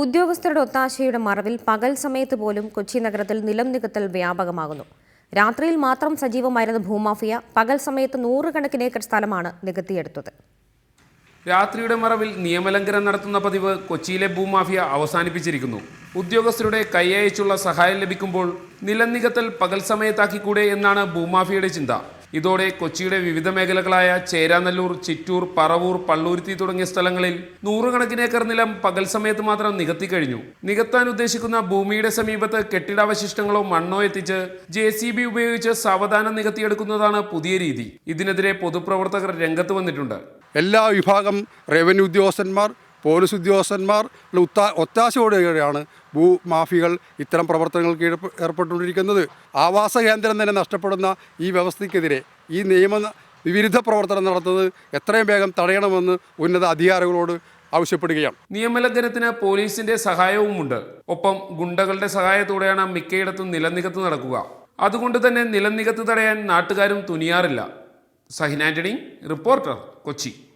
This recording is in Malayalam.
ഉദ്യോഗസ്ഥരുടെ ഒത്താശയുടെ മറവിൽ പകൽ സമയത്ത് പോലും കൊച്ചി നഗരത്തിൽ നിലം നികത്തൽ വ്യാപകമാകുന്നു. രാത്രിയിൽ മാത്രം സജീവമായിരുന്ന ഭൂമാഫിയ പകൽ സമയത്ത് നൂറുകണക്കിന് ഏക്കർ സ്ഥലമാണ് നികത്തിയെടുത്തത്. രാത്രിയുടെ മറവിൽ നിയമലംഘനം നടത്തുന്ന പതിവ് കൊച്ചിയിലെ ഭൂമാഫിയ അവസാനിപ്പിച്ചിരിക്കുന്നു. ഉദ്യോഗസ്ഥരുടെ കൈയയച്ചുള്ള സഹായം ലഭിക്കുമ്പോൾ നിലം നികത്തൽ പകൽ സമയത്താക്കിക്കൂടെ എന്നാണ് ഭൂമാഫിയയുടെ ചിന്ത. ഇതോടെ കൊച്ചിയുടെ വിവിധ മേഖലകളായ ചേരാനല്ലൂർ ചിറ്റൂർ പറവൂർ പള്ളൂരുത്തി തുടങ്ങിയ സ്ഥലങ്ങളിൽ നൂറുകണക്കിന് ഏക്കർ നിലം പകൽ സമയത്ത് മാത്രം നികത്തി കഴിഞ്ഞു. നികത്താൻ ഉദ്ദേശിക്കുന്ന ഭൂമിയുടെ സമീപത്ത് കെട്ടിടാവശിഷ്ടങ്ങളോ മണ്ണോ എത്തിച്ച് ജെ ഉപയോഗിച്ച് സാവധാനം നികത്തിയെടുക്കുന്നതാണ് പുതിയ രീതി. ഇതിനെതിരെ പൊതുപ്രവർത്തകർ രംഗത്ത് വന്നിട്ടുണ്ട്. എല്ലാ വിഭാഗം റവന്യൂ ഉദ്യോഗസ്ഥന്മാർ പോലീസ് ഉദ്യോഗസ്ഥന്മാർ ഒത്താ ഒത്താശയോടെയാണ് ഭൂമാഫികൾ ഇത്തരം പ്രവർത്തനങ്ങൾക്ക് ഏർപ്പ- ഏർപ്പെട്ടുകൊണ്ടിരിക്കുന്നത്. ആവാസ കേന്ദ്രം തന്നെ നഷ്ടപ്പെടുന്ന ഈ വ്യവസ്ഥയ്ക്കെതിരെ ഈ നിയമ വിരുദ്ധ പ്രവർത്തനം നടത്തുന്നത് എത്രയും വേഗം തടയണമെന്ന് ഉന്നത അധികാരികളോട് ആവശ്യപ്പെടുകയാണ്. നിയമലംഘനത്തിന് പോലീസിന്റെ സഹായവുമുണ്ട്. ഒപ്പം ഗുണ്ടകളുടെ സഹായത്തോടെയാണ് മിക്കയിടത്തും നിലനികത്ത് നടക്കുക. അതുകൊണ്ട് തന്നെ നിലനികത്ത് തടയാൻ നാട്ടുകാരും തുനിയാറില്ല. സഹിൻ ആന്റണി റിപ്പോർട്ടർ കൊച്ചി.